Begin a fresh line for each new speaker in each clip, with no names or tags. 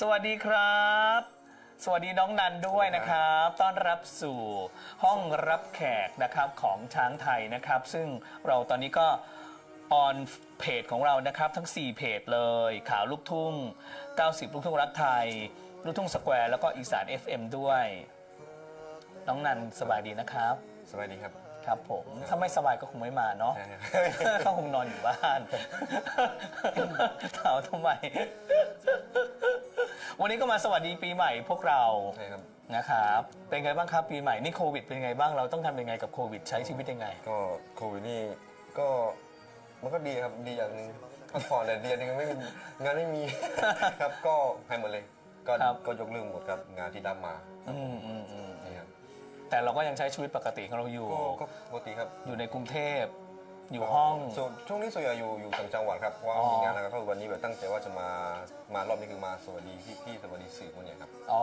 สวัสดีครับ สวัสดีน้องนันด้วยนะครับ ต้อนรับสู่ห้องรับแขกนะครับของช้างไทยนะครับ ซึ่งเราตอนนี้ก็ออนเพจของเรานะครับ ทั้ง 4 เพจเลย ข่าวลูกทุ่ง 90 ลูกทุ่งรักไทย ลูกทุ่งสแควร์แล้วก็อีสาน FM ด้วย น้องนันสบายดีนะครับ
สวัสดีครับ
ครับผม ถ้าไม่สบายก็คงไม่มาเนาะ
ใช่ครับ
เขาคงนอนอยู่บ้าน ถามทำไม วันนี้ก็มาสวัสดีปีใหม่พวกเรา
ใช่ครับ
นะครับเป็นไงบ้างครับปีใหม่นี่โควิดเป็นไงบ้างเราต้องทำยังไงกับโควิดใช้ชีวิตยังไง
ก็โควิดนี่ก็มันก็ดีครับดีอย่างหนึงพักผ่อนแต่เดียวนึงไม่มีงานไม่มี ครับก็ให้หมดเลยก็
ครับ
ก็ยกเลิกหมดครับงานที่รับมา
อืมอืมอืม
นี่ครับ
แต่เราก็ยังใช้ชีวิตปกติของเราอยู่
ก็ก็ปกติครับ
อยู่ในกรุงเทพ อยู่ห้อง
ส่วนช่วงนี้ส่วนใหญ่อยู่อยู่ต่างจังหวัดครับเพราะว่า
อ๋อ
มีงานแล้วก็วันนี้แบบตั้งใจว่าจะมามารอบนี้คือมาสวัสดีพี่พี่สวัสดีสื่อพวกเนี้ยครับ
อ๋อ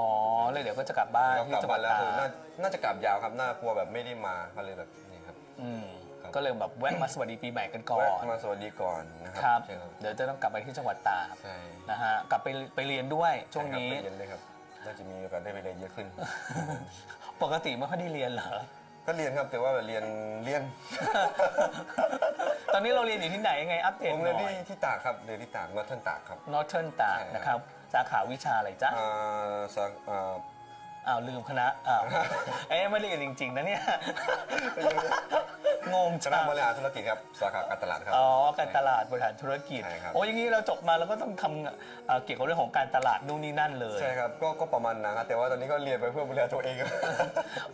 เลยเดี๋ยวก็จะกลับบ้าน
แล้ว
ที่
กลับ
จังห
มา
วัด
แล้ว
ตา
คือน่าน่าจะกลับยาวครับน่ากลัวแบบไม่ได้มาก็เลยแบบนี่ครับ
อืม
ครับ
ก็เลยแบบแวะมาสวัสดีปีใหม่กันก่อ
แวะ
น
มาสวัสดีก่อนนะครั
ครับ
ใช่ครับ
เดี๋ยวจะต้องกลับไปที่จังหวัดตาก
ใช่
นะฮะกลับไปไปเรียนด้วยช่วงนี้
ใช่ครับไปเรียนเลยครับน่าจะมีโอกาสได้ไปเรียนเยอะขึ้น
ปกติไม่ค่อยได้เรียนเหรอ
ก็เรียนครับแต่ว่าแบบเรียนเรียน
ตอนนี้เราเรียนอยู่ที่ไหนยังไงอัปเดต
ผม
ห
เรียน
น่อ
ที่
ย
ที่ตากครับเรียนที่ตากนอร์ทเทิร์นตากครับ
Northern ตาก
ใช่ครับ
นะครับ สาขาวิชาอะไรจ๊ะ
อ่าสาอ่า
อ้าวลืมคณะอ้าวเอ๊ะไม่ได้เรียนจริง ๆ นะเนี่ย งง
ค
จั
ณะ
ง
บริหารธุรกิจครับสาขาการตลาดครับ
อ๋อการตลาดบริหารธุรกิจ
ใช่ครับ
โอ้ยอย่างนี้เราจบมาเราก็ต้องทำเอ่อเกี่ยวกับเรื่องของการตลาดนู่นนี่นั่นเลย
ใช่ครับก็ก็ประมาณนั้นครับแต่ว่าตอนนี้ก็เรียนไปเพื่อบริหารตัวเองครับ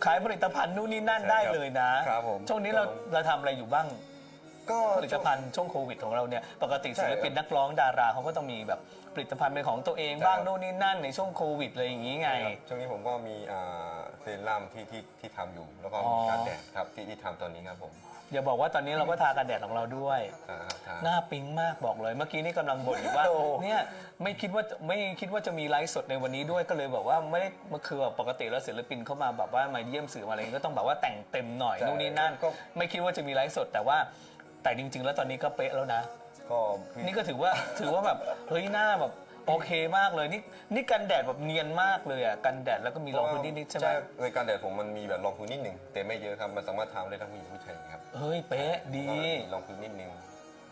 ขายผลิตภัณฑ์นู่นนี่นั่น
ใช่
ได้
ครับ
เลยนะครับ
ผม
ช่วงนี้เรา
ครับผม
เราทำอะไรอยู่บ้าง
ก็
ผลิตภัณฑ์ช่วงโควิดของเราเนี่ยปกติ
ใช่
ศิลปินนักร้องดาราเขาก็ต้องมีแบบ ผลิตภัณฑ์เป็นของตัวเอง
ใช่
บ้าง
ครับ
โน่นนี่นั่นในช่วงโควิดเลยอย่างนี้ไง
ครับช่วงนี้ผมก็มีอ่าเซรั่มที่ที่ที่ทำอยู่ แล้วก็
อ๋อ
มีการแดดครับที่ที่ทำตอนนี้ครับผม
อย่าบอกว่าตอนนี้เราก็ทากันแดดของเราด้วย
อ่าครับทา
หน้าปิ๊งมากบอกเลยเมื่อกี้นี่กำลังบ่นอยู่ว่า
โอ้
เนี่ยไม่คิดว่าไม่คิดว่าจะมีไลฟ์สดในวันนี้ด้วยก็เลยแบบว่าไม่ได้มาคือแบบปกติแล้วศิลปินเข้ามาแบบว่ามาเยี่ยมสื่อมาอะไรอย่างงี้ก็ต้องแบบว่าแต่งเต็มหน่อยนู่นนี่นั่น
ก็
ไม่คิดว่าจะมีไลฟ์สดแต่ว่าแต่จริง ๆ แล้วตอนนี้ก็เป๊ะแล้วนะ
ก็
นี่ก็ถือว่าถือว่าแบบเฮ้ยหน้าแบบโอเคมากเลยนี่นี่กันแดดแบบเนียนมากเลยอะกันแดดแล้วก็มีรองพื้นนิดๆใช่ไหม
ในการแดดผมมันมีแบบรองพื้นนิดหนึ่งแต่ไม่เยอะครับมันสามารถทำได้ทั้งผู้หญิงผู้ชายครับ
เฮ้ยเป๊ะดี
ก็มีรองพื้นนิดนึง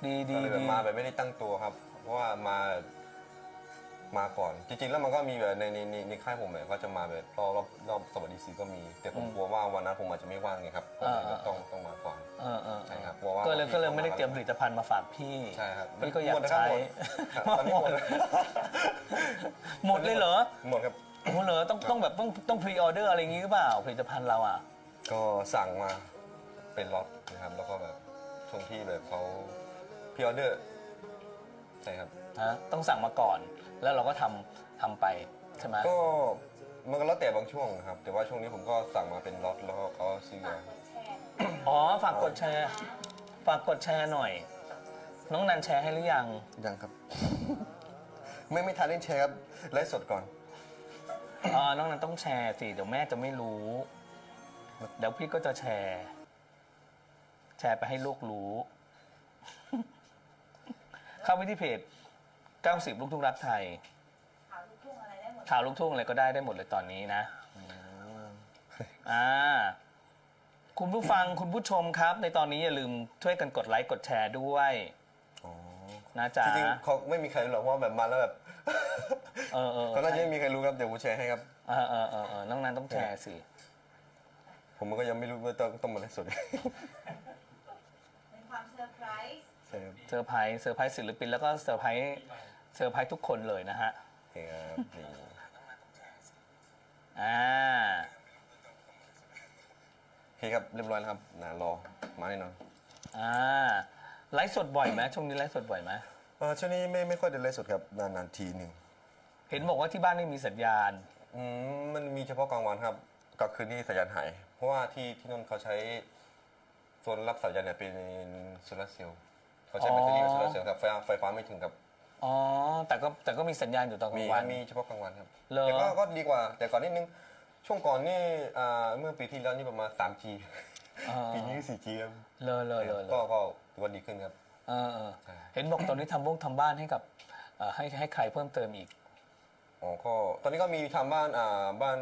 ดีดี
ก็เลยแบ
ดี
บมาแบบไม่ได้ตั้งตัวครับ เพราะว่ามา มาก่อน จริงๆ แล้วมันก็มีแบบในในในในค่ายผมแบบก็จะมาแบบรอบรอบรอบสวัสดีสื่อก็มี แต่ผมกลัวว่าวันนั้นผมอาจจะไม่ว่างไงครับก็เลยต้องต้องมาก่อน
เออเออ
ใช่ครับกลัวว่า
ก็เลยก็เลยไม่ได้เตรียมผลิตภัณฑ์มาฝากพี่
ใช่ครับ
พี่ก็อยาก
หมดนะครับ
ใช้
หมดครับตอนนี้หมด
หมดเลยเหรอ
หมดครับ
โอ้โหเหรอต้องต้องแบบต้องต้องพรีออเดอร์อะไรอย่างงี้หรือเปล่าผลิตภัณฑ์เราอะ
ก็สั่งมาเป็นล็อตนะครับ แล้วก็แบบช่วงที่แบบเขาพิออเดอร์ใช่ครับ
ฮะต้องสั่งมาก่อน แล้วเราก็ทำทำไปใช่ไหม
ก็มันก็แล้วแต่บางช่วงนะครับ แต่ว่าช่วงนี้ผมก็สั่งมาเป็นล็อตแล้วก็เขาซื้อมา
อ๋อฝากกดแชร์ฝากกดแชร์หน่อย น้องนันแชร์ให้หรือยัง
ยังครับ ไม่ไม่ทันได้แชร์ครับไลฟ์สดก่อน
อ๋อน้องนันต้องแชร์สิเดี๋ยวแม่จะไม่รู้ เดี๋ยวพี่ก็จะแชร์ แชร์ไปให้ลูกรู้ เข้าไปที่เพจ 90 ลูกทุ่งรักไทย
ข่าวลูกทุ่งอะไรได้หมด
ข่าวลูกทุ่งอะไรก็ได้ได้หมดเลยตอนนี้นะอ่าคุณผู้ฟังคุณผู้ชมครับ ในตอนนี้อย่าลืมช่วยกันกดไลค์กดแชร์ด้วย
อ๋อ
นะจ๊ะ
จริงๆเขาไม่มีใครรู้หรอกเพราะว่าแบบมาแล้วแบบ
เออเออ
เขาน่าจะไม่มีใครรู้ครับเดี๋ยวผมแชร์ให้ครับ
เออเออเออเออน้องนันต้องแชร์สิ
ผมก็ยังไม่รู้ว่าต้องต้องมาไลฟ์สด
เป็นความเซอร์ไพรส์
ใช่ครับ
เซอร์ไพรส์เซอร์ไพรส์ศิลปินแล้วก็เซอร์ไพรส์ เซอร์ไพรส์ทุกคนเลยนะฮะ
โอเคครับนี่
อ่า
โอเคครับเรียบร้อยแล้วครับนะรอมาแน่นอน
อ่าไลฟ์สดบ่อยไหมช่วงนี้ไลฟ์สดบ่อยไหม
เออช่วงนี้ไม่ไม่ค่อยได้ไลฟ์สดครับนานๆทีหนึ่ง
เห็นบอกว่าที่บ้านไม่มีสัญญาณ
อืมมันมีเฉพาะกลางวันครับกลางคืนนี่สัญญาณหาย เพราะว่าที่ที่นนท์เขาใช้โซนรับสัญญาณเนี่ยเป็นโซลาร์เซลล์เขาใช้แบตเตอรี่กับโซลาร์เซลล์ครับไฟฟ้าไฟฟ้าไม่ถึงครับ
อ๋อ แต่ก็แต่ก็มีสัญญาณอยู่ตอนก
มี
ลางวัน
มีเฉพาะกลางวันครับ
เหรอ
แต่ก็ก็ดีกว่า แต่ก่อนนิดนึงช่วงก่อนนี่อ่าเมื่อปีที่แล้วนี่ประมาณ 3G
อ่า
ปีนี้ 4G ครับ
เลยเลยเลยเล
ก็
ย
ก็ถือว่าดีขึ้นครับ
เออเออ
ใช่
เห็นบอกตอนนี้ทำบ้งทำบ้านให้กับเอ่อให้ให้ใครเพิ่มเติมอีก
อ๋อก็ตอนนี้ก็มีทำบ้านอ่าบ้าน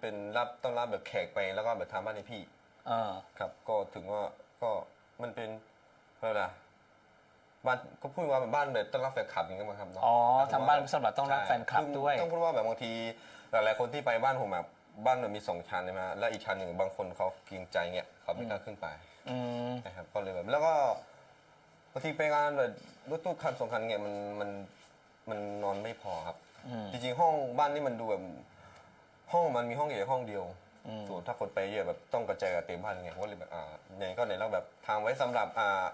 เป็นรับต้อนรับแบบแขกไปแล้วก็แบบทำบ้านให้พี่
เออ
ครับ ก็ถึงว่าก็มันเป็นอะไรล่ะ บ้านก็พูดว่าเป็นบ้านแบบต้อนรับแฟนคลับอย่างเงี้ยมั้งครับเนะ
อ๋อทำบ้านสำหรับต้อนรับแฟนคลับ
ใช่
ด้วย
ต้องพูดว่าแบบบางทีหลายๆคนที่ไปบ้านผมแบบบ้านมันมีสองชั้นใช่ไหมฮะแล้วอีกชั้นหนึ่งบางคนเขาเกรงใจเงี้ยเขาไม่กล้าขึ้นไป
อืม
นะครับก็เลยแบบแล้วก็บางทีไปงานแบบรถตู้คันสองคันเงี้ยมันมันมันนอนไม่พอครับ
อืม
จริงๆห้องบ้านนี่มันดูแบบห้องมันมีห้องใหญ่ห้องเดียว
อืม
ส่วนถ้าคนไปเยอะแบบต้องกระจายกันเต็มบ้านไงก็เลยแบบอ่าไหนก็ไหนเราแบบทำไว้สำหรับอ่า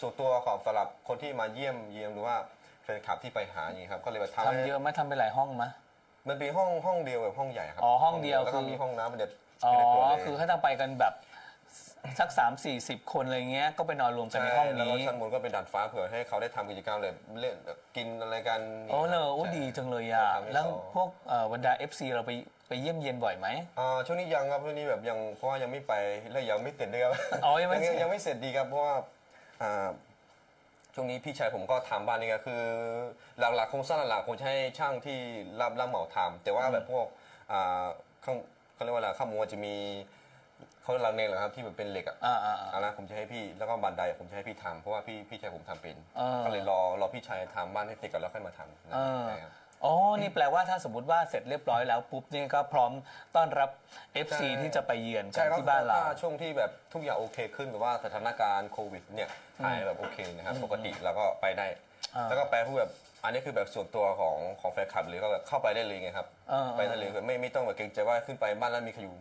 ส่วนตัวของสำหรับคนที่มาเยี่ยมเยียมหรือว่าแฟนคลับที่ไปหาอย่างนี้ครับก็เลยแบบทำให้
ทำเยอะไหมทำไปหลายห้องไหม
มันเป็นห้องห้องเดียวแบบห้องใหญ่ครับ
อ๋อห้องเดียว
แล้วก็
คือ
มีห้องน้ำมันเด็ด
อ๋อ
ยู่ในตัวเลย
คือถ้าต้องไปกันแบบสักสามสี่สิบคนอะไรเงี้ย ก็ไปนอนรวมกันในห้อง
แล้วก็
นี้
ชั้นบนก็เป็นดาดฟ้าเผื่อให้เขาได้ทำกิจกรรมเลยเล่นกินอะไรกัน
โอ้เลอโอ้
ใช่
ดีจังเลยอะ
ทำให้
แล้ว
เขา
พวกเอ่อบรรดา FC เราไปไปเยี่ยมเยียนบ่อยไหม
อ่าช่วงนี้ยังครับช่วงนี้แบบยังเพราะว่ายังไม่ไปและยังไม่เสร็จด้วยครับ
อ๋อยังไม่เสร็จ
ยังไม่เสร็จดีครับเพราะว่าอ่า ช่วงนี้พี่ชายผมก็ทำบ้านนี่ก็คือ หลักๆโครงสร้างหลักๆคงจะให้ช่างที่รับรับเหมาทำแต่ว่าแบบพวกอ่าข้างเขาเรียกว่าอะไรข้างบนจะมีเขาหลังเนรเหรอครับที่แบบเป็นเหล็กอะ
อ่าอ่าอ่า
อันนั้นผมจะให้พี่แล้วก็บันไดผมจะให้พี่ทำเพราะว่าพี่พี่ชายผมทำเป็น
เออ
ก็เลยรอรอพี่ชายทำบ้านให้เสร็จก่อนแล้วค่อยมาทำ
เออ
ใช่ครับ
อ๋อ นี่แปลว่าถ้าสมมติว่าเสร็จเรียบร้อยแล้วปุ๊บนี่ก็พร้อมต้อนรับ FC
ใช่
ที่จะไปเยือนกั
ใช่
น
ครับ
ที่บ้านเรา
ถ้ช่วงที่แบบทุกอย่างโอเคขึ้นแบบว่าสถานการณ์โควิดเนี่ยหายแบบโอเคนะครับปกติแล้วก็ไปได้
อ่า
แล้วก็ไปพูดแบบอันนี้คือแบบส่วนตัวของของแฟนคลับเลยก็แบบเข้าไปได้เลยไงครับ
เออ
ไปได้เลยแบบไม่ไม่ต้องแบบเกรงใจว่าขึ้นไปบ้านแล้วมีใครอยู่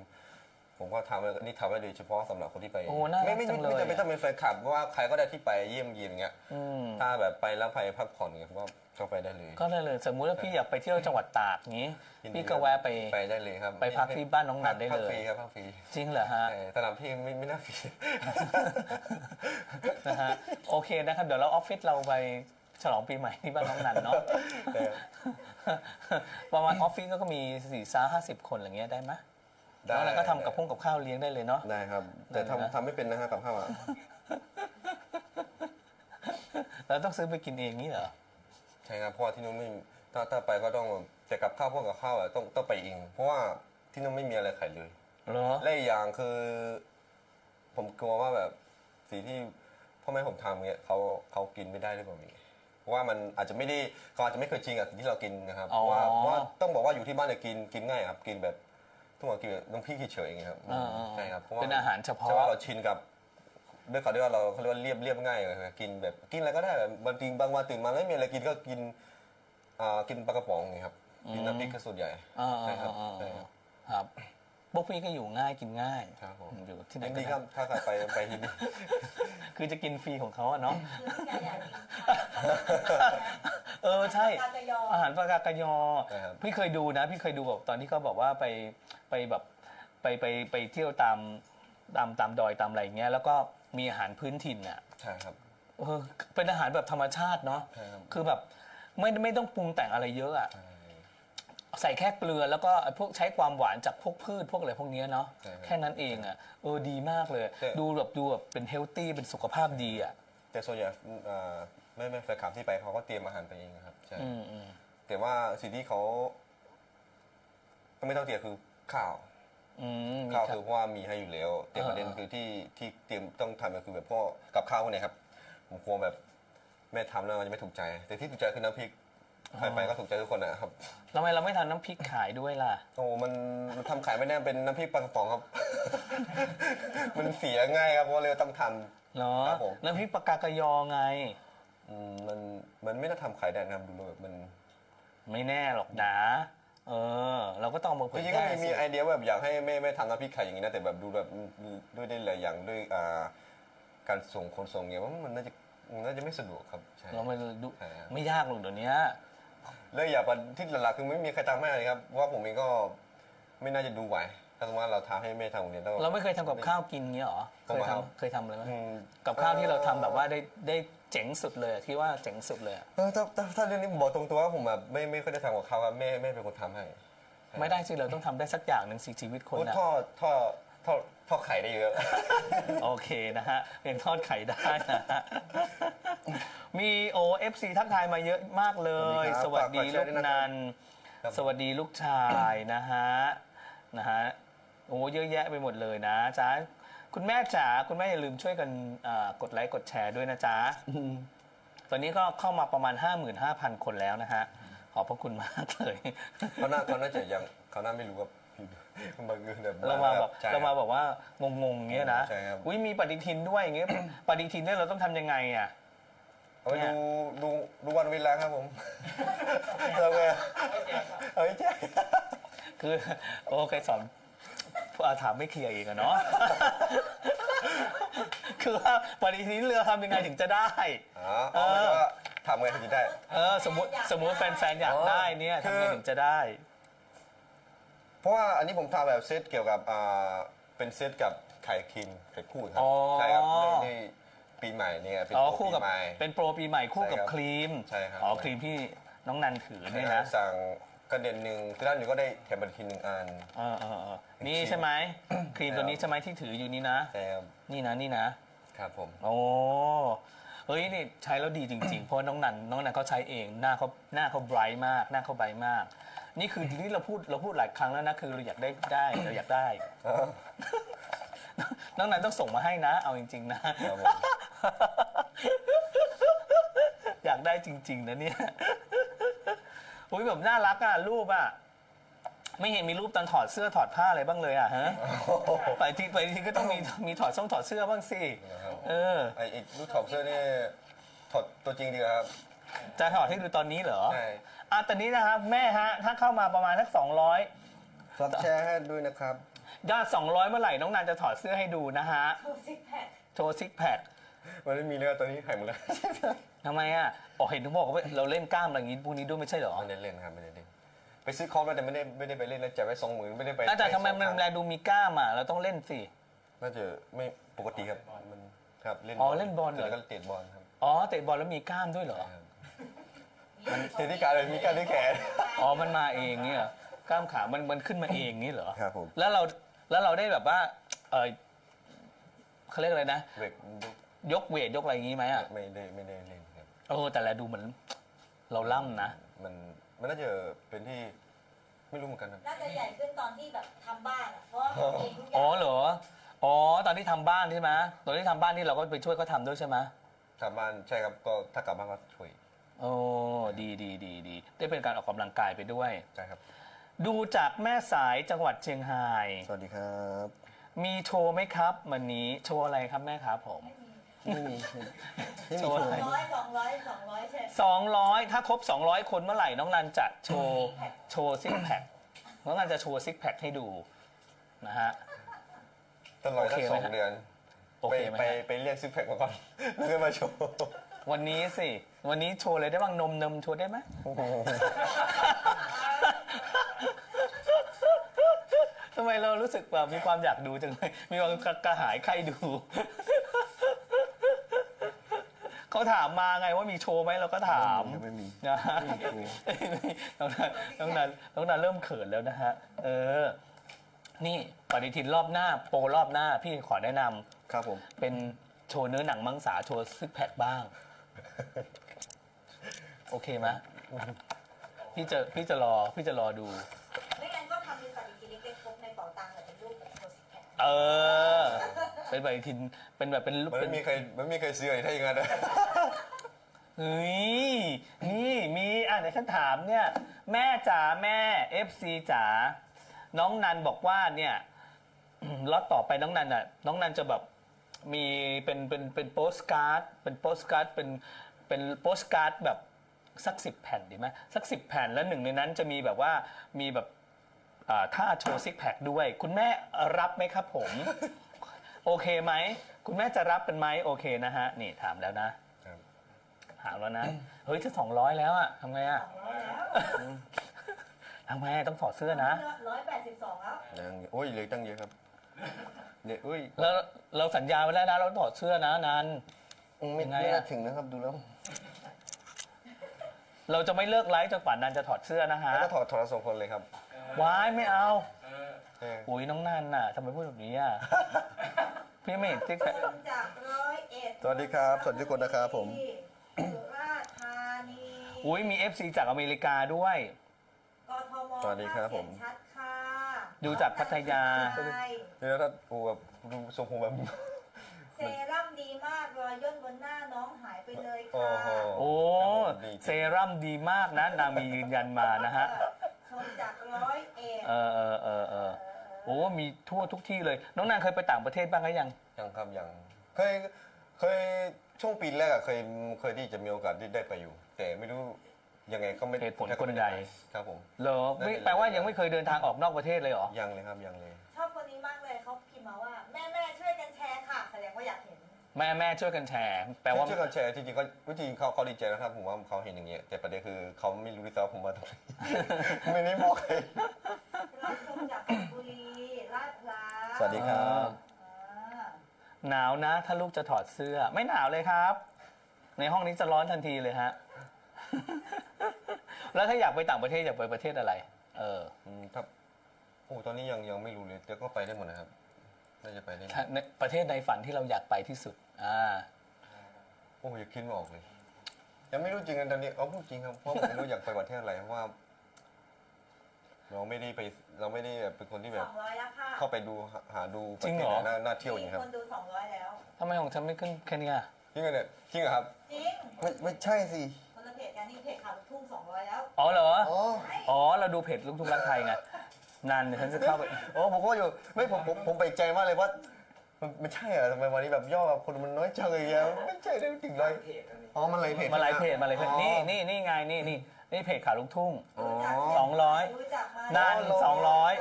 ผมก็ทำไว้นี่ทำไว้โดยเฉพาะสำหรับคนที่ไป
โอ้น่ารัก
ไม่ไม่
จังเลย
ไม่จำเป็นต้องเป็นแฟนคลับเพราะว่าใครก็ได้ที่ไปเยี่ยมเยียนอย่างเงี้ย
อืม
ถ้าแบบไปแล้วไปพักผ่อนเงี้ยผมว่าก็ไปได้เลย
ก็เลยเลยสมมุติว่าพี่อยากไปเที่ยวจังหวัดตากงี้
ยินดี
พี่ก็แวะไป
ไปได้เลยครับ
ไปพักที่บ้านน้องนันได้
พัก
เลย
ฟรีครับพักฟรี
จริงเหรอฮะ
แต่สนามพี่ไม่ไม่น่าฟรี
นะฮะโอเคนะครับ เดี๋ยวเราออฟฟิศเราไปฉลองปีใหม่ที่บ้านน้องนันเนาะ ประมาณออฟฟิศก็มีสี่สาห้าสิบคนอะไรเงี้ยได้ไหม
ได้
แล้วเราก็ทำกับพุ่งกับข้าวเลี้ยงได้เลยเนาะ
ได้ครับ แต่
ได้นะ
ทำทำไม่เป็นนะฮะกับข้าวอะ
เราต้องซื้อไปกินเองนี่เหรอ
ใช่ครับเพราะว่าที่นู้นไม่มีถ้าถ้าไปก็ต้องแต่กับข้าวพวกกับข้าวอะต้องต้องไปเองเพราะว่าที่นู้นไม่มีอะไรขายเลย
เหรอ
และอีกอย่างคือ ผมกลัวว่าแบบสีที่พ่อแม่ผมทำเงี้ยเขาเขากินไม่ได้หรือเปล่าพี่เพราะว่ามันอาจจะไม่ได้เขาอาจจะไม่เคยชินกับสิ่งที่เรากินนะครับเพราะว่าเพราะว่าต้องบอกว่าอยู่ที่บ้านเนี่ยกินกินง่ายครับกินแบบ ทุกวันกินแบบน้องพี่เฉยๆอย่างเงี้ยครับ
อ่าๆ
ใช่ครับเพราะว่า
เป็นอาหารเฉพาะ
ใช่ว่าเราชินกับด้วยเขาเรียกว่าเราเขาเรียกว่าเรียบเรียบง่ายเลยครับกินแบบกินอะไรก็ได้แบบบางทีบางวันตื่นมาไม่มีอะไรกินก็กินอ่ากินปลากระป๋องอย่างเงี้ยครับกินน้ำพริกก็ส่วนใหญ่
อ่า
ใช่ครับ
อ่า
ใช่ครับ
ครับ พวกพี่ก็อยู่ง่ายกินง่าย
ครับผม
อยู่ที่ไหน
ยิน
ก็
ดี
ได้
ครับถ้าใครไปไปที่นี่
คือจะกินฟรีของเขาอะเนาะ
คือพี่แกอยากกิน
เออใช่
ปลากระยอ
อาหารปลากากะยอ
ใช่ครับ
พี่เคยดูนะ พี่เคยดูแบบตอนที่เขาบอกว่าไปไปแบบไปไปไปเที่ยวตามตามตามดอยตามอะไรอย่างเงี้ยแล้วก็มีอาหารพื้นถิ่นอะ
ใช่ครับ
เออเป็นอาหารแบบธรรมชาติเนาะ
ใช่ครับ
คือแบบไม่ไม่ต้องปรุงแต่งอะไรเยอะอะ
ใช่
ใส่แค่เกลือแล้วก็พวกใช้ความหวานจากพวกพืชพวกอะไรพวกเนี้ยเนาะ
ใช่ครับ
แค่นั้นเองอะเออดีมากเลย
แต่
ดูแบบดูแบบเป็นเฮลตี้เป็นสุขภาพดีอะ
แต่ส่วนใหญ่อ่าไม่ไม่แฟนคลับที่ไปเขาก็เตรียมอาหารไปเองครับใช่
อืมอืม
แต่ว่าสิ่งที่เขาก็ไม่ต้องเตรียมคือข้าว
อืมมี
ข้าว
ครั
คื
บ
อเพราะว่ามีให้อยู่แล้ว แต่
อ่า
ประเด็นคือที่ที่เตรียมต้องทำก็คือแบบพวกกับข้าวพวกเนี้ยครับผมกลัวแบบแม่ทำแล้วมันจะไม่ถูกใจ แต่ที่ถูกใจคือน้ำพริก ใครไปก็ถูกใจทุกคนนะครับ
ทำไมเราไม่ทำน้ำพริกขายด้วยล่ะ
โอ้มันมันทำขายไม่ได้เป็นน้ำพริกปลากระป๋องครับ มันเสียง่ายครับเพราะว่าเลยต้องท
เนาะ
ครับผม
น้ำพริกปลากากะยอไงำ
อืมมันมันไม่น่าทำขายได้นะครับดูแล้วแบบมัน
ไม่แน่หรอกนะเออ เราก็ต้องมาเผ
จ
ย
ริงๆ
แพ
ก็
ร่
มีมี
สิ
ไอเดียว่าแบบอยากให้แม่แม่ทำน้ำพริกไข่อย่างนี้นะแต่แบบดูแบบด้วยได้หลายอย่างด้วยอ่าการส่งคนส่งเนี่ยว่ามันน่าจะมันน่าจะไม่สะดวกครับใช่
เราไม่ดู
ใช่ครับ
ไม่ยากหรอกเดี๋ยวนี้
เลยอยากว่าที่หลักๆคือไม่มีใครทำให้เลยครับเพราะว่าผมเองก็ไม่น่าจะดูไหวถ้าสมมติว่าเราทำให้แม่ทำอย่างนี้ต้อง
เราไม่เคยทำกับข้าวกินเงี้ยหรอเค
ผม
ย
อะครับ
ทำเคยทำอะไรไหม
อืม
กับข้าวที่เราทำแบบว่าได้ได้เจ๋งสุดเลยอะที่ว่าเจ๋งสุดเลยอะ
เออถ้าถ้าถ้าเรื่องนี้ผมบอกตรงตัวว่าผมแบบไม่ไม่ค่อยได้ทำกับข้าวครับแม่แม่เป็นคนทำให้
ไม่ได้สิเราต้องทำได้สักอย่างหนึ่งสิชีวิตคน
โอ้
นะ
ทอดทอดทอด ทอดไข่ได้เยอะ
โอเคนะฮะยังทอดไข่ได้นะฮะมีโอเอฟซีทักทายมาเยอะมากเลย
ส
ส
วั
วั
ส
ส
ดี
ดี
ครับ
ลูกนัน
ครับ
สวัสดีลูกชายนะฮะนะฮะโอ้เยอะแยะไปหมดเลยนะจ๊ะคุณแม่จ๋าคุณแม่อย่าลืมช่วยกันเอ่อกดไลค์กดแชร์ด้วยนะจ๊ะ ตอนนี้ก็เข้ามาประมาณ 55,000 คนแล้วนะฮะ ขอบพระคุณมากเลย
เขาน่าเขาน่าจะยังเขาน่าไม่รู้ว่าบางทีแบบ
เรามาแบบ
ใช่ค
เรา
บ
มาแบบว่างงๆอย่างเงี้ยนะ
ใช่ครับ
อุ้ยมีปฏิทินด้วยอย่างเงี้ยปฏิทินเนี่ยเราต้องทำยังไงอะ
เอาไปดูดูดูวันเวลาครับผมเราไงเอาไปแจ้ง
คือโอเคสอนอาถามไม่เคลียร์อีกอะเนาะคือว่าปฏิทินเรือทำยังไงถึงจะได้
อ๋อเอาไปว่าทำไงถึงจะได้
เออสมมติสมมติแฟนๆอยากได้เนี่ย
คือ
ทำไงถึงจะได้
เพราะว่าอันนี้ผมทำแบบเซตเกี่ยวกับอ่าเป็นเซตกับไข่ครีมไข่คู่ครั
อ๋
บ
อ
ใช่ครับในในปีใหม่เนี่ยเป็น
อ๋อ
โปร
คู่
ปี
กับ
ใหม่
เป็นโปรปีใหม่คู่กับ
ใช่ครับ
ครีม
ใช่ครับ
อ๋อครีมที่น้องนันถือเนี่ยนะ
สั่งกระเด็นหนึ่งที่ด้านหนึ่งก็ได้แถมปฏิทินหนึ่งอัน
เออเออเออนี่ใช่ไหมครีมตัวนี้ใช่ไหมที่ถืออยู่นี่นะ
ใช่ครับ
นี่นะนี่นะ
ครับผม
โอ้เฮ้ยนี่ใช้แล้วดีจริง ๆ เพราะน้องนันน้องนันเขาใช้เองหน้าเขาหน้าเขาไบรท์มาก หน้าเขาไบรท์มาก นี่คือที่เราพูดเราพูดหลายครั้งแล้วนะคือเราอยากได้ได้เราอยากได้
อ๋อ
น้องนันต้องส่งมาให้นะ เอาจริง ๆ นะ
ครับผม
อยากได้จริง ๆ นะเนี่ย อุ้ยแบบน่ารักอะ รูปอะ ไม่เห็นมีรูปตอนถอดเสื้อถอดผ้าอะไรบ้างเลยอะฮะไปทีไปทีก็ต้องมีมีถอดส่งถอดเสื้อบ้างสิ เออ
ไอ้ไอ้ลูกถอดเสื้อนี่ถอดตัวจริงดีกว่าครับ
จะถอดให้ดูตอนนี้เหรอ
ใช่
อะตอนนี้นะครับแม่ฮะ ถ้าเข้ามาประมาณสัก200
ฝากแชร์ให้ด้วยนะครับ
ยอด 200 เมื่อไหร่น้องนันจะถอดเสื้อให้ดูนะฮะ
โชว์ซิกแพค
โชว์ซิกแพค
มันไม่มีแล้วตอนนี้หายหมดแล้ว
ทำไมอะอ๋อเห็นทุกบอกว่าเราเล่นกล้ามอะไรอย่างงี้พวกนี้ด้วยไม่ใช่เหรอ
ไม่ได้เล่นครับไม่ได้เล่นไปซื้อคอมแล้วแต่ไม่ได้ไม่ได้ไปเล่นนะจ่ายไปสองหมื่นไม่ได้ไป
แต่ทำไมมัน
ปสองค
แล
รั้ง
ดูมีกล้ามอะเราต้องเล่นสิ
น่าจะไม่ปกติครับมันครับเล่น
อ๋อเล่นบอลเหรอ
แล้วก็เตะบอลครับ
อ๋อเตะบอลแล้วมีกล้ามด้วยเหรอ
เตะที่ขาเลยมีการที่แขน
อ๋อ มันมาเองเนี่ยเหรอกล้ามขามันมันขึ้นมาเองนี่เหรอ
ครับผม
แล้วเราแล้วเราได้แบบว่า เออเขาเรียกอะไรนะ
เบรก
ยกเวทยกอะไรอย่างงี้ไหมอะ
ไม่ได้ไม่ได้เล่นครับ
โอ้แต่แลดูเหมือน เราล่ำนะ
มันมันน่าจะเป็นที่ไม่รู้เหมือนกันครับ
น่าจะใหญ่ขึ้นตอนที่แบบทำบ้านอะเพราะว่าทำเองทุกอ
อ๋อย่างเหรอ อ๋อ ตอนที่ทำบ้านใช่ไหมตอนที่ทำบ้านที่เราก็ไปช่วยเขาทำด้วยใช่ไหม
กลับบ้านใช่ครับก็ถ้ากลับบ้านก็ช่วย
โอ้ดีดีดีดีได้เป็นการออกกำลังกายไปด้วย
ใช่ครับ
ดูจากแม่สายจังหวัดเชียงราย
สวัสดีครับ
มีโชว์ไหมครับวันนี้โชว์อะไรครับแม่ครับผม
ไม่มีไม่มี
โชว์อะไร
ร้อยสองร้อยสองร้อยใช่ไหม
สองร้อยถ้าครบ 200 คนเมื่อไหร่น้องนันจะโชว์โชว์ซิกแพคน้องนันจะโชว์ซิกแพคให้ดูนะฮะ
ตลอด
โอ
ทั้
เค
ง
ไห
ส
ม
อง
ฮะ
เดือน
โอ
ไป
เคไหม
ไป
ฮะ
ไปเรียกซิกแพคมาก่อน แล้วก็มาโชว์
วันนี้สิ วันนี้โชว์เลยได้บ้างนมนมโชว์ได้ไหมทำไมเรารู้สึกแบบมีความอยากดูจังเลย มีความกระหายใครดู เขาถามมาไงว่ามีโชว์ไหมเราก็ถาม
ไม่มี
นะฮะน้องนันน้องนันน้องนันเริ่มเขินแล้วนะฮะ เออ นี่ปฏิทินรอบหน้า โปรรอบหน้า พี่ขอแนะนำ
ครับผม
เป็นโชว์เนื้อหนังมังสาโชว์ซิกแพคบ้าง โอเคไหมพี่จะพี่จะรอพี่จะรอดู
ไม่งั้นก็ทำเป็นปฏิทินเล็กๆพกในเป๋าตังค์แต่เป็นรูปแบบโชว์ซิกแพค
เออ เป็นปฏิทินเป็นแบบเป็นรูป
มัน
เป็
ไม่
น
มีใครมันไม่มีใครซื้ออะไรถ้าอย่างนั้นนะ
เฮ้ยนี่มีอะเดี๋ยวฉันถามเนี่ย แม่จ๋าแม่ FC จ๋าน้องนันบอกว่าเนี่ย ล็อตต่อไปน้องนันอะ น้องนันจะแบบ มีเป็นเป็นเป็นโปสการ์ดเป็นโปสการ์ดเป็นเป็นโปสการ์ดแบบสักสิบแผ่นดีไหมสักสิบแผ่นแล้วหนึ่งในนั้นจะมีแบบว่ามีแบบอ่าท่าโชว์ซิกแพคด้วย คุณแม่รับไหมครับผม โอเคไหม คุณแม่จะรับเป็นไหมโอเคนะฮะ นี่ถามแล้วนะ
ครับ
ถามแล้วนะ เฮ้ยจะสองร้อยแล้วอะทำไงอะ
สองร้อยแล้ว
ทำไงต้องถอดเสื้อนะ
ร้อยแปดสิบสองแล้ว
ยังโอ้ยเหลือตั้งเยอะครับ เนี่ยอุ้ย
แล้วเราสัญญาไว้แล้วนะเราต้องถอดเสื้อนะนัน
ไม่
ยังไง
ไม่
อะ
น่าถึงนะครับดูแล้ว
เราจะไม่เลิกไลฟ์จนกว่านันจะถอดเสื้อนะฮะ
แล้วก็ถอดถอดสองคนเลยครับ
ว้ายไม่เอา
เออ
อุ้ยน้องนันน่ะทำไมพูดแบบนี้อะพี่ไม่เห็นซิกแพค
คนจากร้อยเอ็ด
สวัสดีครับสวัสดีทุกคนนะครับผม
สุราษฎร์ธานี
อุ้ยมี FC จากอเมริกาด้วย
กทม
สวัสดีครับผม
เสียงชัดค่ะ
ดูจากพัทยา
ใช่
แล้วถ้าโอ้แบบดูทรงผมแบบ
เซรั่มดีมากรอยย่นบนหน้าน้องหายไปเลย
โอ้
ค่ะ
โห
โอ้เซรั่มดีมากนะนางมียืนยันมานะฮะ
ชมจากร้อยเอ็ด
เออเออเออเออโอ้มีทั่วทุกที่เลย น้องนางเคยไปต่างประเทศบ้างหรือยัง
ยังครับยังเคยเคยช่วงปีแรกอะเคยเคยที่จะมีโอกาสที่ได้ไปอยู่ แต่ไม่รู้ ยังไงก็ไม่
เหตุผล
ก็
คน
ไม่
ใด
ไปครับผม
เหรอไม่แปลว่ายังไม่เคยเดินทางออกนอกประเทศเลยเหรอ
ยังเลยครับยังเลย
ชอบคนนี้มากเลยเขาพิมพ์มาว่าแม่แม่ช่วยกันแชร์ค่ะ แสดงว่าอยากเห็น
แม่แม่ช่วยกันแชร์ แปลว่า
ช่วยกันแชร์จริงๆเขาจริงๆเขาเขาดีใจนะครับผมว่าเขาเห็นอย่างเงี้ยแต่ประเด็นคือเขาไม่รู้ด้วยซ้ำผมมาตรงไหนไม่ได้บอกใคร
รับชมจากสิงห์บุรีลาดพร้าว
สวัสดีครับ
อ่า
หนาวนะ ถ้าลูกจะถอดเสื้อ ไม่หนาวเลยครับ ในห้องนี้จะร้อนทันทีเลยฮะ แล้วถ้าอยากไปต่างประเทศอยากไปประเทศอะไร เออ
อืมครับโอ้ตอนนี้ยังยังไม่รู้เลยแต่ก็ไปได้หมดนะครับน่าจะไปได้หมด
ถ้าในประเทศในฝันที่เราอยากไปที่สุด อ่า
โอ้ยังคิดไม่ออกเลย ยังไม่รู้จริงกันตอนนี้เอาพูดจริงครับเพราะผมไม่รู้อยากไปประเทศอะไรเพราะว่า เราไม่ได้ไปเราไม่ได้แบบเป็นคนที่แบ
ส
บ
องร้อยแล้วค่ะ
เข้าไปดูหาหาดูป
จริ
ระ
ง
เท
เหร
ศ
อ
ไหนน่าน่าเที่ยวอย่าง
มี
นี้ครับ
คนดูสองร้อยแล้ว
ทำไมของฉันไม่ขึ้นแค่นี้อะ
จริงเหรอเนี่ยจริงเหรอครับ
จริง
ไม่ไม่ใช่สิ
คนละเพจกันนี่เพจ แล้ว
อ๋อเหรอ
อ๋อ
อ๋อ เราดูเพจลูกทุ่งรักไทยไงนานเดี๋ยวฉันจะเข้าไป
โอ้ผมก็อยู่ไม่ผมผมผมไปใจมากเลยว่า มันไม่ใช่เหรอทำไมวันนี้แบบย่อแบบคนมันน้อยจังเลยอะไม่ใช่ได้ถึงเลยอ๋อมันหลายเพจ
มาหลายเพจมาหลายเพจ
อ๋อ
นี่นี่นี่ไงนี่นี่นี่เพจข่าวลูกทุ่ง
อ๋อ
สองร้อย
รู้จักมา
นั่น
อ๋อ
สองร้อย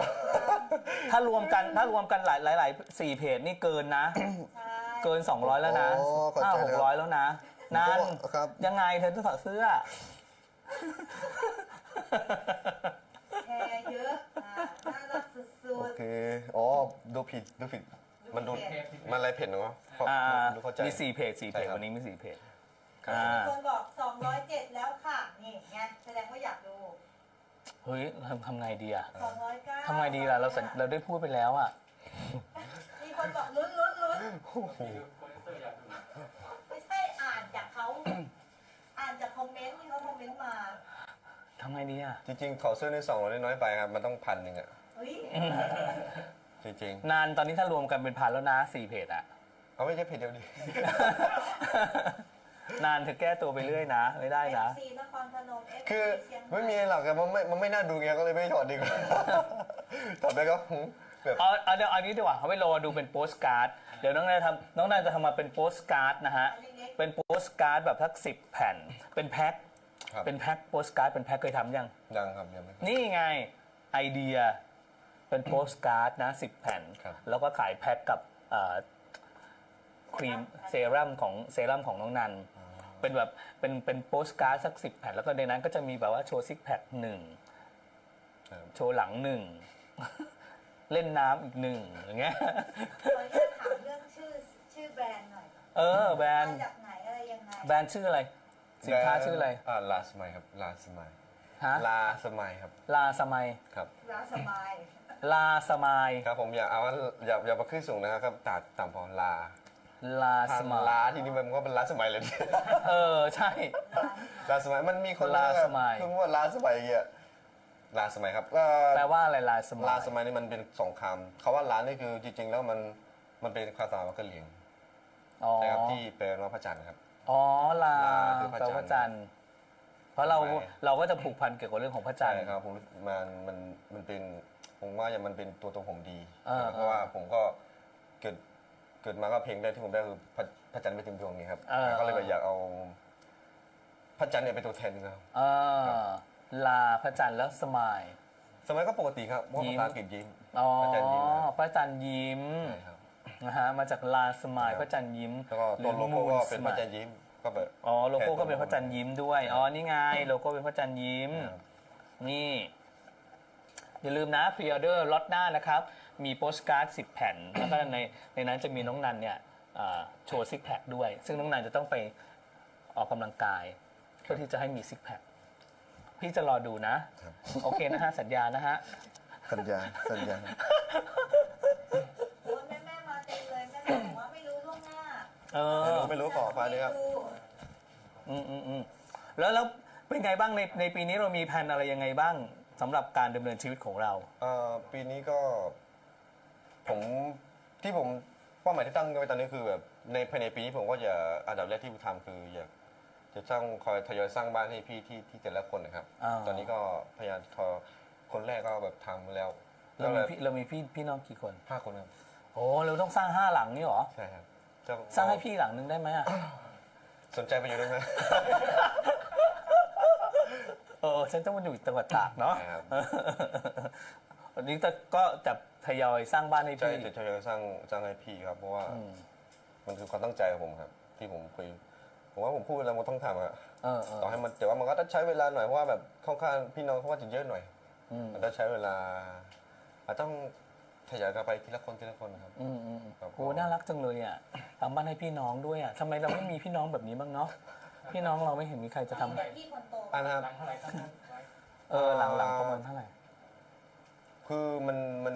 ถ้ารวมกันถ้ารวมกันหลายหลายหลายสี่เพจนี่เกินนะ
ใช่
เกิน 200 แล้วนะ
อ๋อเข้าใจ
ห้าหกร้อยแล้วนะนั่น
ครับ
ยังไงเธอต้องถอดเสื้อ
แชร์เยอะอ่าน่ารักสุ
โอ
ด
เค อ๋อ ดูผิด ดูผิด
ๆ
มันดู
เพจ
มันอะไรเพจเนาะเพราะ
อ่า
ดูเข้าใจ
มีสี่เพจสี่เพ
ใช่
จ
ครับ
วันนี้มีสี่เพจ
ครับ
อ่า
มีคนบอก 207 แล้วค่ะ นี่ไงแสดงว่าอยากดู
เฮ้ยทำทำไงดีอะ
209
ทำไงดีล่ะเราสัญเราได้พูดไปแล้วอะ
มีคนบอกลุ้นลุ้นลุ้นไม่ใช่อ่านจากเขา ทำ
ไงดีอะ
จริงๆ ขอเสื้อในสองร้อยน้อยไปครับ มันต้องพันหนึ่งอะ
เฮ้ย
จริง
นานตอนนี้ถ้ารวมกันเป็นพันแล้วนะสี่เพจอะ
ๆ เอาไม่ใช่เพจเดียวดิ
นานเธอแก้ตัวไปเรื่อยนะ ไม่ได้นะ
ซีนครพนม FC
คือ
เชียงให
ไม่มีหรอกครับมันไม่มันไม่น่าดูไงก็เลยไม่ถอดดีกว่า ถอดไปก็หืมแบบ
เอาเอาเดี๋ยวเอานี้ดีกว่าเขาไปรอดูเป็นโปสการ์ด เดี๋ยวน้องนายทำน้องนายจะทำมาเป็นโปสการ์ดนะฮะ เป็นโปสการ์ดแบบทักสิบแผ่น เป็นแพ็ค
ครับ
เป็นแพ็คโปสการ์ดเป็นแพ็คเคยทำยัง
ยังครับยังไม่
นี่ไงไอเดียเป็นโปสการ์ดนะสิบแผ่น
ครับ
แล้วก็ขายแพ็คกับเอ่อครีมเซรั่มของเซรั่มของน้องนัน เป็นแบบเป็นเป็นโปสการ์ดสักสิบแผ่น แล้วก็ในนั้นก็จะมีแบบว่าโชว์ซิกแพคหนึ่ง
ครับ
โชว์หลังหนึ่ง เล่นน้ำอีกหนึ่งอย่างเงี้ย
ขออนุญาตถามเรื่องชื่อชื่อแบรนด์หน่อย
เออแบรน
มา
ด์
จากไหนอะไรยังไง
แบรนด์ชื่ออะไร สินค้าชื่ออะไร
อ่าลาสมัยครับลาสมัย
ฮะ
ลาสมัยครับ
ลาสมัย
ครับ
ร้านสมาย
ลาสมัย
ครับผมอย่าเอาว่าอย่าอย่ามาขึ้นสูงนะครับตัดต่ำพอลา
ลาส
ทำ
มัย
ลาทีนี้มันก็เป็นลาสมัยเลย
เออใช่
ลาสมัยมันมีคน
ลาสมัย
คือว่าลาสมัยอย่างเงี้ยลาสมัยครับเอ่อ
แปลว่าอะไรลาสมัย
ลาสมัยนี่มันเป็นสองคำคำว่าลานี่คือจริงๆแล้วมันมันเป็นภาษามะกะเหรี่ยง
อ๋อ
นะครับที่แปลว่าพระจันทร์ครับ
อ๋อลา
ลาคือพระ
แปล
จันทร์
ว่าจันทร์เพราะเรา
ไม่
เราก็จะผูกพันเกี่ยวกับเรื่องของพระจันทร์
ใช่ครับผมมันมันมันเป็นผมว่าอย่างมันเป็นตัวตนผมดี
อ่า
เพราะว่าผมก็เกิดเกิดมาก็เพลงแรกที่ผมได้คือพระพระจันทร์ไม่เต็มดวงนี้ครับ
อ่า
ก็เลยแบบอยากเอาพระจันทร์เนี่ยเป็นตัวแทนครับ
เออลาพระจันทร์แล้วสมัย
สมัยก็ปกติครับเพราะ
ยิ้ม
ภาษาอังกฤษยิ้ม
อ๋อ
พระจันทร์ยิ้มนะครับ
พระจันทร์ยิ้ม
ใช่ครับ
นะฮะมาจากลาสมัย
ครับ
พระจันทร์ยิ้ม
แล้วก็
หรื
ตัว
อ
โลโก้ก็
Moon
เป็นพระจันทร์ยิ้มก็แบบ
อ๋อโลโก้ก็เป็นพระจันทร์ยิ้มด้วย
ครับ
อ๋อนี่ไงโลโก้เป็นพระจันทร์ยิ้ม
ครับ
นี่ อย่าลืมนะพรีออเดอร์ล็อตหน้านะครับ มีโปสการ์ด10 แผ่น แล้วก็ในในนั้นจะมีน้องนันเนี่ยเอ่อโชว์ซิกแพคด้วย ซึ่งน้องนันจะต้องไปออกกำลังกายเพื่อที่จะให้มีซิกแพคพี่จะรอดูนะ โอเคนะฮะสัญญานะฮะ
สัญญา สัญญา
เอ
ไม่
อ
รู้ไม่รู้ขอไปเลยครับ
ดู
อืมอืมอืมแล้วแล้วเป็นไงบ้างในในปีนี้เรามีแผนอะไรยังไงบ้างสำหรับการดำเนินชีวิตของเรา
เอ่อปีนี้ก็ ผมที่ผมเป้าหมายที่ตั้งไว้ตอนนี้คือแบบในภายในปีนี้ผมก็จะอันดับแรกที่ทำคืออยากจะสร้างคอยทยอยสร้างบ้านให้พี่ที่ที่แต่ละคนนะครับ
อ่า
ตอนนี้ก็พยายามทอคนแรกก็แบบทำแล้ว
เรา
ก็
มี
เลย
พี่เรามีพี่พี่น้องกี่คน
ห้าคนครับ
โอ้เราต้องสร้างห้าหลังนี่เหรอ
ใช่ครับ จะ
สร้างให้พี่หลังนึงได้ไหมอะ
สนใจไปอยู่ด้วยไหม
เออ ฉันต้องมาอยู่จังหวัดตากเนาะ
ครับ
เออวันนี้ก็จะทยอยสร้างบ้านให้
ใช่
พี่
จะทยอยสร้างสร้างให้พี่ครับ เพราะว่า
อืม
มันคือความตั้งใจของผมครับ ที่ผมคุยผมว่าผมพูดแล้วมันต้องทำอะ
เออเออ
ต่อให้มันแต่ว่ามันก็ต้องใช้เวลาหน่อยเพราะว่าแบบค่อนข้างพี่น้องเขาว่าจะเยอะหน่อย
อืม
มันต้องใช้เวลาอาจต้อง ขยายกันไปทีละคนทีละคนนะครับ
อืมอืม
ครับ
โอ้น่ารักจังเลยอะทำบ้านให้พี่น้องด้วยอะทำไมเราไม่มีพี่น้องแบบนี้บ้างเนาะพี่น้องเราไม่เห็นมีใครจะทำ
แต่พี่คนโต
อันนะครับ
เออหลังหลังประมาณเท่าไหร่
คือมันมัน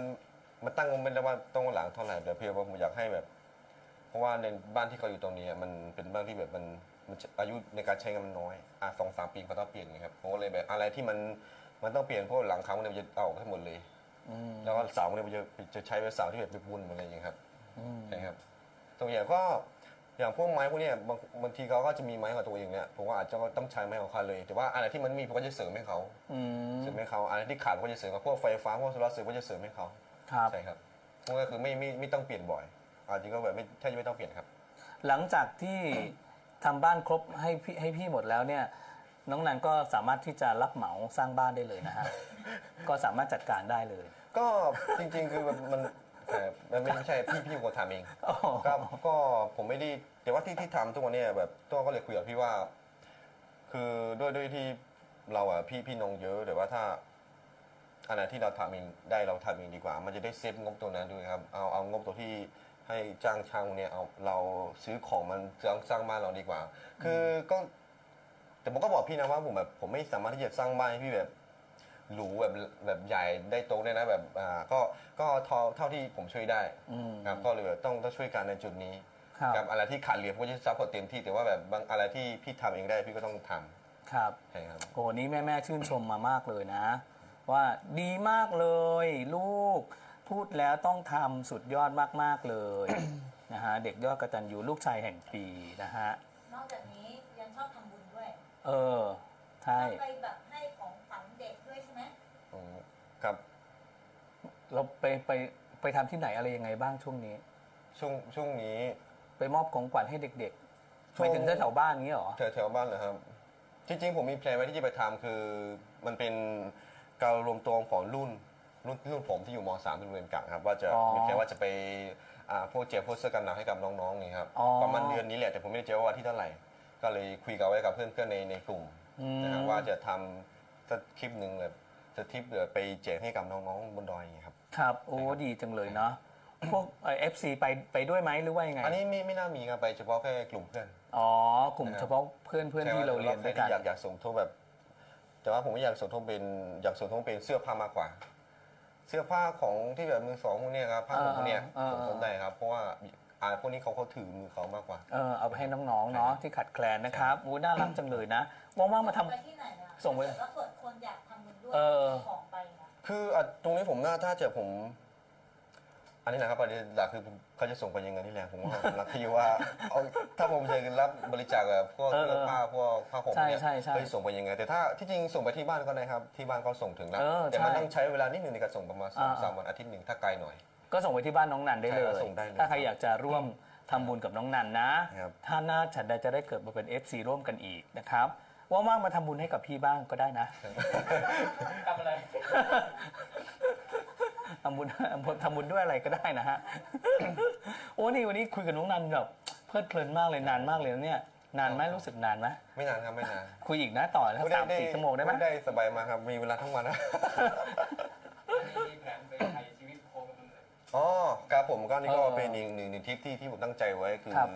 มันตั้งไม่ได้ว่าต้องหลังเท่าไหร่แต่เพียงว่าผมอยากให้แบบ เพราะว่าในบ้านที่เขาอยู่ตรงนี้อะมันเป็นบ้านที่แบบมันมันอายุในการใช้งานมันน้อยอะสองสามปีเขาต้องเปลี่ยนไงครับผมก็เลยแบบอะไรที่มันมันต้องเปลี่ยนเพราะหลังครั้งมันจะเอาออกให้หมดเลย
อืม
แล้วก็เสาเนี่ยมันจะจะใช้เป็นเสาที่แบบเป็นบุญอะไรอย่างเงี้ยครับ
อืม
ใช่ครับตัวอย่างก็อย่างพวกไม้พวกเนี้ยบางบางทีเขาก็จะมีไม้ของตัวเองเนี่ยผมว่าอาจจะต้องใช้ไม้ของเขาเลย แต่ว่าอะไรที่มันมีผมก็จะเสริมให้เขา
อืม
เสริมให้เขาอะไรที่ขาดผมก็จะเสริมกับพวกไฟฟ้าพวกโซลาร์เซลล์ก็จะเสริมให้เขา
ครับ
ใช่ครับพวกก็คือไม่ไม่ไม่ต้องเปลี่ยนบ่อยอาจจะก็แบบไม่แทบจะไม่ต้องเปลี่ยนครับ
หลังจากที่ทำบ้านครบให้พี่ให้พี่หมดแล้วเนี่ยน้องนันก็สามารถที่จะรับเหมาสร้างบ้านได้เลยนะฮะ ก็สามารถจัดการได้เลย
ก็จริงๆ คือมันมันแต่มันไม่ใช่พี่พี่คนทำเอง
อ๋อ
ก็ก็ผมไม่ได้แต่ว่าที่ที่ทำทุกวันเนี้แบบตัวก็เลยคุยกับพี่ว่า คือด้วยด้วยที่เราอะพี่พี่น้องเยอะแต่ว่าถ้าอันไหนที่เราทำเองได้เราทำเองดีกว่า มันจะได้เซฟงบตัวนั้นด้วยครับเอาเอางบตัวที่ให้จ้างช่างเนี่ยเอาเราซื้อของมันสร้างสร้างบ้านเราดีกว่า คือก็ แต่ผมก็บอกพี่นะว่าผมแบบผมไม่สามารถที่จะสร้างบ้านให้พี่แบบ หรูแบบแบบใหญ่ได้โตได้นะแบบอ่าก็ก็เท่าเท่าที่ผมช่วยได้
อืม
ครับก็เลยแบบต้องต้องช่วยกันในจุดนี้
ครับ
ครับอะไรที่ขาดเหลือผมก็จะซัพพอร์ตเต็มที่แต่ว่าแบบบางอะไรที่พี่ทำเองได้พี่ก็ต้องทำ
ครับ
ใช่ครับ
โหนี่แม่แม่ ๆ ชื่นชมมามากเลยนะ ว่าดีมากเลย ลูก พูดแล้วต้องทำสุดยอดมาก ๆ เลย นะฮะ เด็กยอดกระตันยูลูกชายแห่งปีนะฮะ
นอกจากนี้ยังชอบทำบุญด้วย
เออใช่
ชอบไปแบบให้ของขวัญเด็กด้วยใช่ไหม
อืมครับ
เราไปไปไปทำที่ไหนอะไรยังไงบ้างช่วงนี้
ช่วงช่วงนี้
ไปมอบของขวัญให้เด็กๆ
ช่วง
ไปถึงแถวๆบ้านนี้เหรอ
แถวแถวบ้านเหรอครับ จริงๆ ผมมีแพลนไว้ที่จะไปทำคือมันเป็นการรวมตัวของรุ่นรุ่นรุ่นผมที่อยู่ม .3 ที่โรงเรียนกลางครับ ว่าจะ
อ๋อ
มีแพลนว่าจะไปอ่าพวกเจพวกเสื้อกันหนาวให้กับน้องๆนี่ครับ
อ๋อ
ประมาณเดือนนี้แหละแต่ผมไม่ได้เจอว่าวันที่เท่าไหร่ ก็เลยคุยกันไว้กับเพื่อนๆในในกลุ่ม
อืม
นะครับว่าจะทำสักคลิปหนึ่งแบบจะทริปเดี๋ยวไปแจกให้กับน้องๆบนดอยอย่างเงี้ยครับ
ครับโอ้ดีจังเลยเนาะพวกเอฟซีไปไปด้วยไหมหรือว่ายังไง
อันนี้ไม่ไม่น่ามีครับไปเฉพาะแค่กลุ่มเพื่อน
อ๋อ กลุ่มเฉพาะเพื่อนเพื่อนที่เราเรียนด้วยกัน
อยากอยากส่งทบแบบ แต่ว่าผมไม่อยากส่งทบเป็นอยากส่งทบเป็นเสื้อผ้ามากกว่า เสื้อผ้าของที่แบบมือสองพวกเนี้ยครับผ้าของพวกเนี้ย
อ่า
ส่งทบได้ครับเพราะว่าอ่าพวกนี้เขาเขาถือมือเขามากกว่า
เออเอาไปให้น้องๆเนาะที่ขัดแคลนนะครับอู้น่ารักจังเลยนะว่างๆมาทำ
ไปที่ไหนนะ
ส่งไป
ถ้าเกิดว่าเกิดคนอยากทำบุญด้วย
เออ
มีของไปนะ
คืออะตรงนี้ผมน่าถ้าเจอผม อันนี้แหละครับประเด็นหลักคือเขาจะส่งไปยังไงนี่แหละผมว่าหลักคือว่าเอาถ้าผมจะรับบริจาคแบบพวก
เออ
เสื้อผ้าพวกผ้าห่ม
ใช่
เนี่ย
ใช่ใช่
เฮ้ยส่งไปยังไง แต่ถ้าที่จริงส่งไปที่บ้านก็ได้ครับ ที่บ้านก็ส่งถึงแล้ว
เออ
แต่มัน
ใช่
ต้องใช้เวลานิดนึงในการส่งประมาณสอง
อ่า
สามวันอาทิตย์หนึ่งถ้าไกลหน่อย
ก็ส่งไปที่บ้านน้องนันได้เล
ใช่
ย
ครับส่งได้เลย
ถ้าใครอยากจะร่วมทำบุญกับน้องนันนะ
ครับ
ถ้าหน้าฉันใดจะได้เกิดมาเป็น FC ร่วมกันอีกนะครับ ว่างๆมาทำบุญให้กับพี่บ้างก็ได้นะ
ทำอะไร
ทำบุญทำบุญด้วยอะไรก็ได้นะฮะ โอ้นี่วันนี้คุยกับน้องนันแบบเพลิดเพลินมากเลยนานมากเลยนะเนี่ย นานไหมรู้สึกนานไหม
ไม่นานครับไม่นาน
คุยอีกนะต่อนะสามสี่ชั่วโมงได้ไหม
ได้สบายมากครับมีเวลาทั้งวันนะ
มีแผนไปไทยชีวิตโคกันเลย
อ๋อครับผมก็นี่ก็
เออ
เป็นอีกหนึ่งหนึ่งทริปที่ที่ผมตั้งใจไว้คือ
ครับ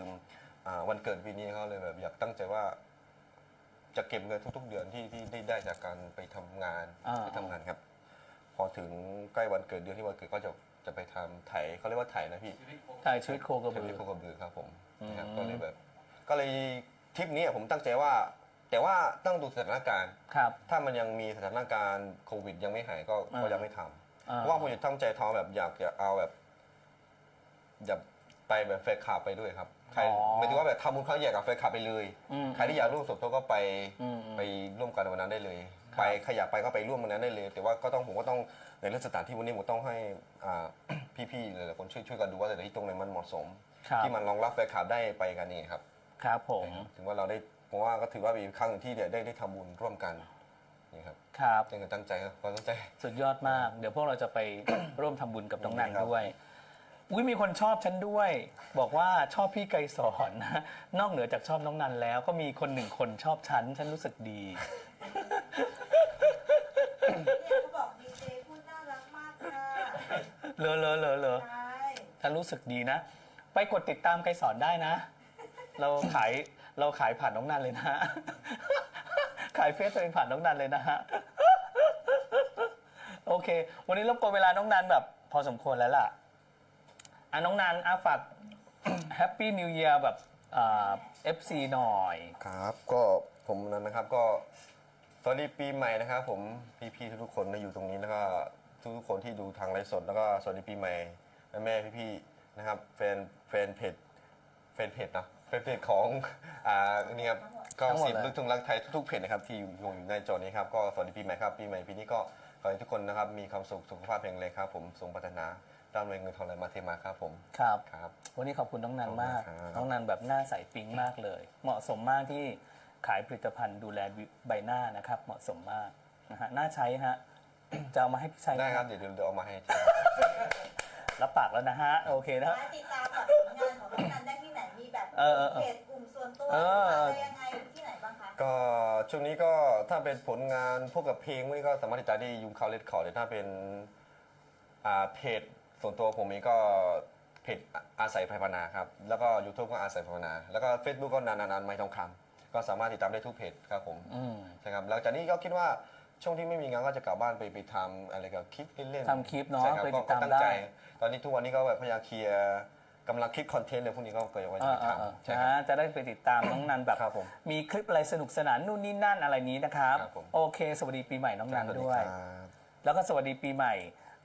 อ่าวันเกิดปีนี้เขาเลยแบบอยากตั้งใจว่า จะเก็บเงินทุก ๆ เดือนที่ที่ที่ได้จากการไปทำงาน
อ่า
ไปทำงานครับ พอถึงใกล้วันเกิดเดือนที่วันเกิดก็จะจะไปทำไถเขาเรียกว่าไถนะพี่
ชีวิตโค
ถ่ายชีวิตโคกระ
จะ
บื
มี
อ
โคกระบือครับผม
อืม
นะครับก็เลยแบบ ก็เลยทริปนี้อะผมตั้งใจว่า แต่ว่าต้องดูสถานการณ์
ครับ
ถ้ามันยังมีสถานการณ์โควิดยังไม่หายก็
อ่า
ก็ยังไม่ทำ
อ่า
เพราะว่าผมจะตั้งใจทำแบบอยากจะเอาแบบอยากไปแบบแฟนคลับไปด้วยครับ ใครหมายถึงว่าแบบทำบุญครั้งใหญ่กับแฟนคลับไปเลย
อืม
ใครที่อยากร่วมสมทบก็ไป
อืมอืม
ไปร่วมกันวันนั้นได้เลย
ครับ
ไปใครอยากไปก็ไปร่วมวันนั้นได้เลย แต่ว่าก็ต้องผมก็ต้องในเรื่องสถานที่วันนี้ผมต้องให้อ่า พี่ๆหลายๆคนช่วยช่วยกันดูว่าแต่ละที่ตรงไหนมันเหมาะสม
ครับ
ที่มันรองรับแฟนคลับได้ไปกันนี่ครับ
ครับผม
ถึงว่าเราได้ผมว่าก็ถือว่าเป็นครั้งหนึ่งที่ได้ได้ทำบุญร่วมกันนี่ครับ
ครับ
ยังตั้งใจครับความตั้งใจ
สุดยอดมาก เดี๋ยวพวกเราจะไป ร่วมทำบุญกับน้องนัน
ครับ
ด้วย อุ้ยมีคนชอบฉันด้วย บอกว่าชอบพี่ไกรสอนนะนอกเหนือจากชอบน้องนันแล้ว ก็มีคนหนึ่งคนชอบฉัน ฉันรู้สึกดี
เนี่ยเขาบอกดีเจพูดน่ารักมากค่ะ
เลอเลอเลอเลอ
ใช่
ฉันรู้สึกดีนะ ไปกดติดตามไกรสอนได้นะ เราขายเราขายผ่านน้องนันเลยนะขายเฟซตัวเองผ่านน้องนันเลยนะฮะ โอเค วันนี้รบกวนเวลาน้องนันแบบ พอสมควรแล้วล่ะ อะน้องนันอาฝากแฮปปี้นิว e ย r แบบเอฟซีหน่อย
ครับก็ผมนั้นนะครับก็สวัสดีปีใหม่นะครับ ผมพี่ๆทุกๆคนที่อยู่ตรงนี้แล้วก็ทุกๆคนที่ดูทางไลฟ์สดแล้วก็สวัสดีปีใหม่แม่ๆพี่ๆนะครับแฟนแฟนเพจแฟนเพจนะแฟนเพจของอ่านี่ครับก็
ทั้งหมด
สิบ
เลย
ลูกทุ่งรักไทยทุกๆเพจนะครับที่อยู่อยู่ในจอนี้ครับก็สวัสดีปีใหม่ครับปีใหม่ปีนี้ก็ขอให้ทุกคนนะครับมีความสุขสุขภาพแข็งแรงครับผมทรงปรารถนา ร่ำรวยเงินทองไหลมาเทมาครับผม
ครับ
ครับ
วันนี้ขอบคุณน้องนันมาก
ขอบคุณครับ
น้องนันแบบหน้าใสปิ๊งมากเลย เหมาะสมมากที่ขายผลิตภัณฑ์ดูแลใบหน้านะครับ เหมาะสมมากนะฮะน่าใช้ฮะ จะเอามาให้พี่ชัย
ได้ครับเดี๋ยวเดี๋ยวเอามาให้
รับปากแล้วนะฮะ โอเคนะ
มาติดตามแบบผลงานของน้องนันได้ที่ไหน มีแบบ
เออเออเออ
เพจกลุ่มส่วนตัว
เออ
อะไรยังไงที่ไหนบ้างคะ
ก็ช่วงนี้ก็ถ้าเป็นผลงานพวกกับเพลงพวกนี้ก็สามารถติดตามได้ยุงคาวเลดคอร์ดแต่ถ้าเป็นอ่าเพจ ส่วนตัวผมเองก็เพจอาศัยภายพนาครับ แล้วก็ YouTube ก็อาศัยภายพนา แล้วก็ Facebook ก็นานานๆไม่ทองคำก็สามารถติดตามได้ทุกเพจครับผม
อืม
ใช่ครับหลังจากนี้ก็คิดว่าช่วงที่ไม่มีงานก็จะกลับบ้านไปไปทำอะไรกับคลิปเล่นๆ
ทำคลิปเนอะ
ใช่ครับ
ไปติ
ก็
ดตาม
ก็ตั้ง
ได้
ใจ ตอนนี้ทุกวันนี้ก็แบบพยายามเคลียร์กำลังคิดคอนเทนต์เลยพวกนี้ก็เกิดว่าจะไปทำใช่
นะครับจะได้ไปติดตามน้องนันแบบ
ครับผม
มีคลิปอะไรสนุกสนานนู่นนี่นั่นอะไรนี้นะครับ
ครับผม
โอเค สวัสดีปีใหม่น้องนัน
สวัส
ด้วย
ครับ
แล้วก็สวัสดีปีใหม่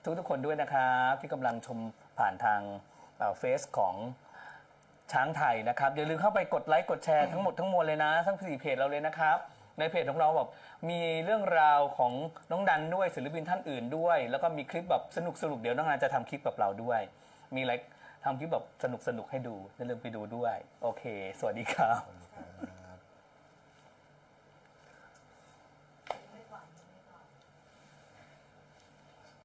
ทุกทุกๆคนด้วยนะครับที่กำลังชมผ่านทางเฟซของช้างไทยนะครับ อย่าลืมเข้าไปกดไลค์กดแชร์ทั้งหมดทั้งมวลเลยนะ ทั้งสี่เพจเราเลยนะครับ ในเพจของเราแบบมีเรื่องราวของน้องดันด้วยศิลปินท่านอื่นด้วย แล้วก็มีคลิปแบบสนุกสนุกๆเดี๋ยวน้องนันจะทำคลิปแบบเราด้วย มีอะไรทำคลิปแบบสนุกสนุกๆให้ดูอย่าลืมไปดูด้วย โอเค สวัสดีครับ